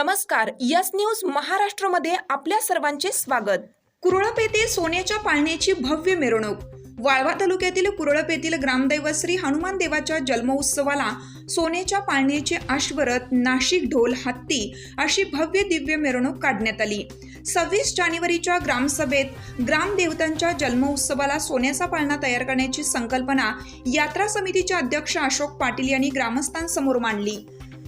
नमस्कार yes news महाराष्ट्रमध्ये आपल्या सर्वांचे स्वागत. कुरळप येथे सोन्याच्या पाळण्याची भव्य मिरवणूक. वाळवा तालुक्यातील कुरळप येथील ग्रामदैवत श्री हनुमान देवाच्या जन्मोत्सवाला सोन्याच्या पाळण्याचे आश्वरत नाशिक ढोल हत्ती अशी भव्य दिव्य मिरवणूक काढण्यात आली. सव्वीस जानेवारीच्या ग्रामसभेत ग्रामदेवतांच्या जन्मोत्सवाला सोन्याचा पाळणा तयार करण्याची संकल्पना यात्रा समितीचे अध्यक्ष अशोक पाटील यांनी ग्रामस्थांसमोर मांडली.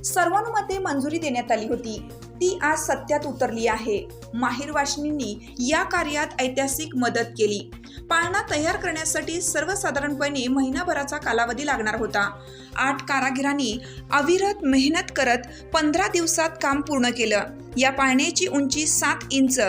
सर्वानुमते मंजुरी देण्यात आली होती. ती आज सत्यात उतरली आहे. माहिरवाशिनींनी या कार्यात ऐतिहासिक मदत केली. पाळणा तयार करण्यासाठी सर्वसाधारणपणे महिनाभराचा कालावधी लागणार होता. आठ कारागिरांनी अविरत मेहनत करत पंधरा दिवसात काम पूर्ण केलं. या पाळण्याची उंची सात इंच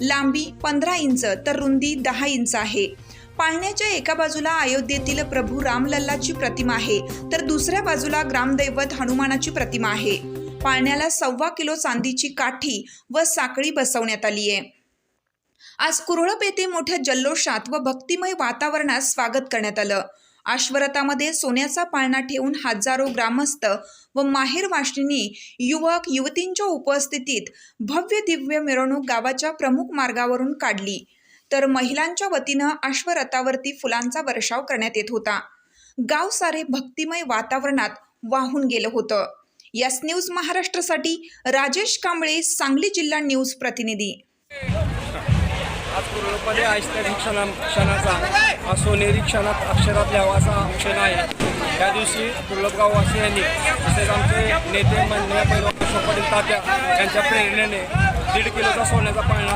लांबी पंधरा इंच तर रुंदी दहा इंच आहे. पाळण्याच्या एका बाजूला अयोध्येतील प्रभू रामलल्लाची प्रतिमा आहे तर दुसऱ्या बाजूला ग्रामदैवत हनुमानाची प्रतिमा आहे. पाळण्याला सव्वा किलो चांदीची काठी व साखळी बसवण्यात आली आहे. आज कुरळप येथे मोठ्या जल्लोषात व भक्तिमय वातावरणात स्वागत करण्यात आलं. आश्वरतामध्ये सोन्याचा पाळणा ठेवून हजारो ग्रामस्थ व माहेर वाशिनी युवक युवतींच्या उपस्थितीत भव्य दिव्य मिरवणूक गावाच्या प्रमुख मार्गावरून काढली. तर महिलांच्या वतीनं अश्वरथावरती फुलांचा वर्षाव करण्यात येत होता. गाव सारे भक्तिमय वातावरणात वाहून गेलं होतं. यस न्यूज महाराष्ट्रासाठी राजेश कांबळे सांगली जिल्हा न्यूज प्रतिनिधी. आज पूर्णपणे ऐतिहासिक क्षणा क्षणाचा सोनेरी क्षणात अक्षरात लिहावा असा क्षण आहे. त्या दिवशी कुर्लपगाव वासियांनी तसेच आमचे नेते माननीय पैलवान तात्या यांच्या प्रेरणेने दीड किलोचा सोन्याचा पाळणा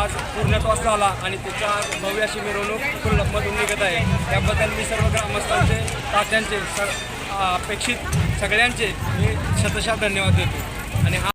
आज पूर्णत्वास झाला आणि त्याच्या भव्य अशी मिरवणूक कुर्लपमधून निघत आहे. त्याबद्दल मी सर्व ग्रामस्थांचे तात्यांचे स अपेक्षित सगळ्यांचे मी शतशः धन्यवाद देतो. आणि हा